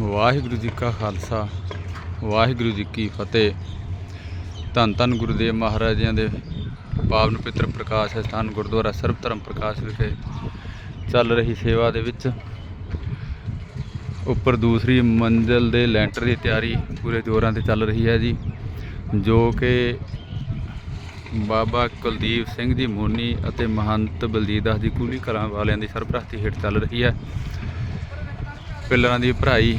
ਵਾਹਿਗੁਰੂ ਜੀ ਕਾ ਖਾਲਸਾ, ਵਾਹਿਗੁਰੂ ਜੀ ਕੀ ਫਤਿਹ। ਧੰਨ ਧੰਨ ਗੁਰੂਦੇਵ ਮਹਾਰਾਜਾਂ ਦੇ ਪਾਵਨ ਪਿੱਤਰ ਪ੍ਰਕਾਸ਼ ਸਥਾਨ ਗੁਰਦੁਆਰਾ ਸਰਬ ਧਰਮ ਪ੍ਰਕਾਸ਼ ਵਿਖੇ ਚੱਲ ਰਹੀ ਸੇਵਾ ਦੇ ਵਿੱਚ। ਉੱਪਰ ਦੂਸਰੀ ਮੰਜ਼ਿਲ ਦੇ ਲੈਂਟਰ ਦੀ ਤਿਆਰੀ ਪੂਰੇ ਜ਼ੋਰਾਂ ਤੇ ਚੱਲ ਰਹੀ ਹੈ ਜੀ, ਜੋ ਕਿ ਬਾਬਾ ਕੁਲਦੀਪ ਸਿੰਘ ਜੀ ਮੋਨੀ ਅਤੇ ਮਹੰਤ ਬਲਜੀਤ ਦਾਸ ਜੀ ਕੂਲੀ ਘਰਾਂ ਵਾਲਿਆਂ ਦੀ ਸਰਪ੍ਰਸਤੀ ਹੇਠ ਚੱਲ ਰਹੀ ਹੈ। ਪਿੱਲਰਾਂ ਦੀ ਭਰਾਈ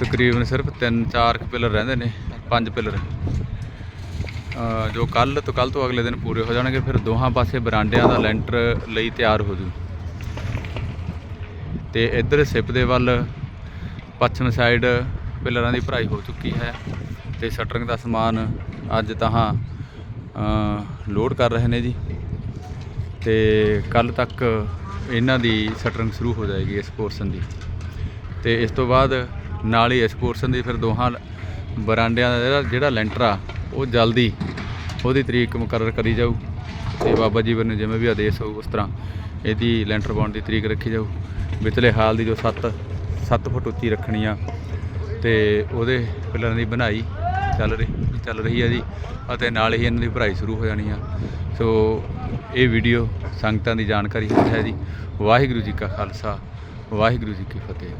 ਤਕਰੀਬਨ ਸਿਰਫ 3-4 ਪਿੱਲਰ ਰਹਿੰਦੇ ਨੇ, ਪੰਜ ਪਿੱਲਰ ਜੋ ਕੱਲ ਤੋਂ ਕੱਲ ਤੋਂ ਅਗਲੇ ਦਿਨ ਪੂਰੇ ਹੋ ਜਾਣਗੇ, ਫਿਰ ਦੋਹਾਂ ਪਾਸੇ ਬਰਾਂਡਿਆਂ ਦਾ ਲੈਂਟਰ ਲਈ ਤਿਆਰ ਹੋ ਜੂ। ਤੇ ਇੱਧਰ ਸਿਪ ਦੇ ਵੱਲ ਪੱਛਮ ਸਾਈਡ ਪਿਲਰਾਂ ਦੀ ਭਰਾਈ ਹੋ ਚੁੱਕੀ ਹੈ ਤੇ ਸ਼ਟਰਿੰਗ ਦਾ ਸਮਾਨ ਅੱਜ ਤਾਂ ਲੋਡ ਕਰ ਰਹੇ ਨੇ ਜੀ। ਤੇ ਕੱਲ ਤੱਕ ਇਹਨਾਂ ਦੀ ਸ਼ਟਰਿੰਗ ਸ਼ੁਰੂ ਹੋ ਜਾਏਗੀ ਇਸ ਪੋਰਸ਼ਨ ਦੀ। ਤੇ ਇਸ ਤੋਂ ਬਾਅਦ ਨਾਲ ਹੀ ਇਸ ਪੋਰਸ਼ਨ ਦੀ ਫਿਰ ਦੋਹਾਂ ਬਰਾਂਡਿਆਂ ਦਾ ਜਿਹੜਾ ਲੈਂਟਰ ਆ, ਉਹ ਜਲਦੀ ਉਹਦੀ ਤਰੀਕ ਮੁਕਰਰ ਕਰੀ ਜਾਊ ਤੇ ਬਾਬਾ ਜੀ ਵੱਲੋਂ ਜਿਵੇਂ ਵੀ ਆਦੇਸ਼ ਹੋਊ, ਉਸ ਤਰ੍ਹਾਂ ਇਹਦੀ ਲੈਂਟਰ ਪਾਉਣ ਦੀ ਤਰੀਕ ਰੱਖੀ ਜਾਊ। ਵਿਚਲੇ ਹਾਲ ਦੀ ਜੋ 7 7 ਫੁੱਟ ਉੱਚੀ ਰੱਖਣੀ ਆ ਤੇ ਉਹਦੇ ਪਿੱਲਰਾਂ ਦੀ ਬਣਾਈ ਚੱਲ ਰਹੀ ਚੱਲ ਰਹੀ ਹੈ ਜੀ ਅਤੇ ਨਾਲ ਹੀ ਇਹਨਾਂ ਦੀ ਭਰਾਈ ਸ਼ੁਰੂ ਹੋ ਜਾਣੀ ਆ। ਸੋ ਇਹ ਵੀਡੀਓ ਸੰਗਤਾਂ ਦੀ ਜਾਣਕਾਰੀ ਹੈ ਜੀ। ਵਾਹਿਗੁਰੂ ਜੀ ਕਾ ਖਾਲਸਾ, ਵਾਹਿਗੁਰੂ ਜੀ ਕੀ ਫਤਿਹ।